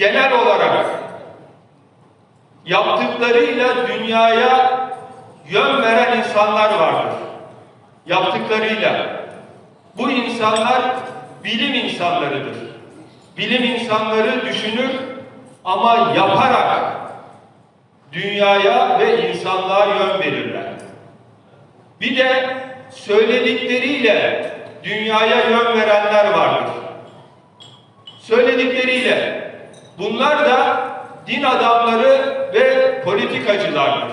genel olarak yaptıklarıyla dünyaya yön veren insanlar vardır. Yaptıklarıyla. Bu insanlar bilim insanlarıdır. Bilim insanları düşünür ama yaparak dünyaya ve insanlığa yön verirler. Bir de söyledikleriyle dünyaya yön verenler vardır. Söyledikleriyle. Bunlar da din adamları ve politikacılardır.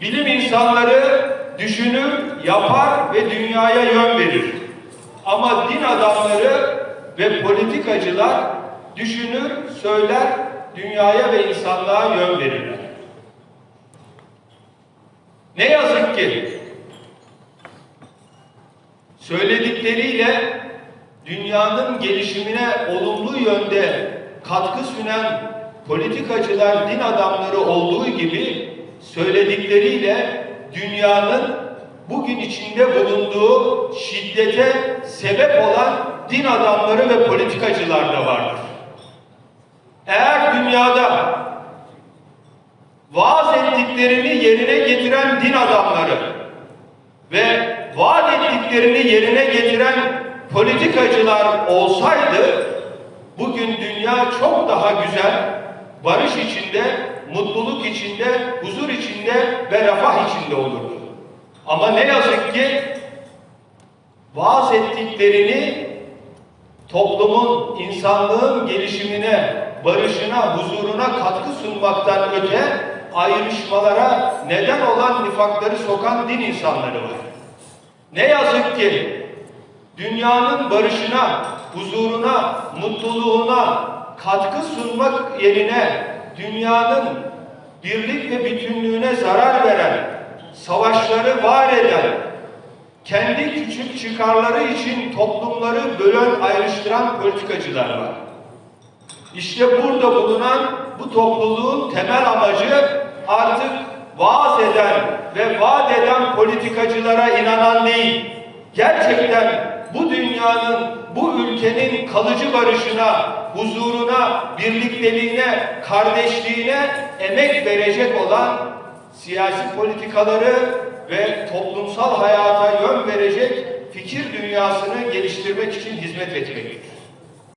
Bilim insanları düşünür, yapar ve dünyaya yön verir. Ama din adamları ve politikacılar düşünür, söyler, dünyaya ve insanlığa yön verirler. Ne yazık ki söyledikleriyle dünyanın gelişimine olumlu yönde katkı sunan politikacılar, din adamları olduğu gibi söyledikleriyle dünyanın bugün içinde bulunduğu şiddete sebep olan din adamları ve politikacılar da vardır. Eğer dünyada vaaz ettiklerini yerine getiren din adamları ve vaat ettiklerini yerine getiren politikacılar olsaydı bugün dünya çok daha güzel, barış içinde, mutluluk içinde, huzur içinde ve refah içinde olurdu. Ama ne yazık ki vaaz ettiklerini toplumun, insanlığın gelişimine, barışına, huzuruna katkı sunmaktan öte ayrışmalara neden olan nifakları sokan din insanları var. Ne yazık ki dünyanın barışına, huzuruna, mutluluğuna katkı sunmak yerine dünyanın birlik ve bütünlüğüne zarar veren, savaşları var eden, kendi küçük çıkarları için toplumları bölen, ayrıştıran politikacılar var. İşte burada bulunan bu topluluğun temel amacı artık vaaz eden ve vaat eden politikacılara inanan değil, gerçekten bu dünyanın, bu ülkenin kalıcı barışına, huzuruna, birlikteliğine, kardeşliğine emek verecek olan siyasi politikaları ve toplumsal hayata yön verecek fikir dünyasını geliştirmek için hizmet etmektir.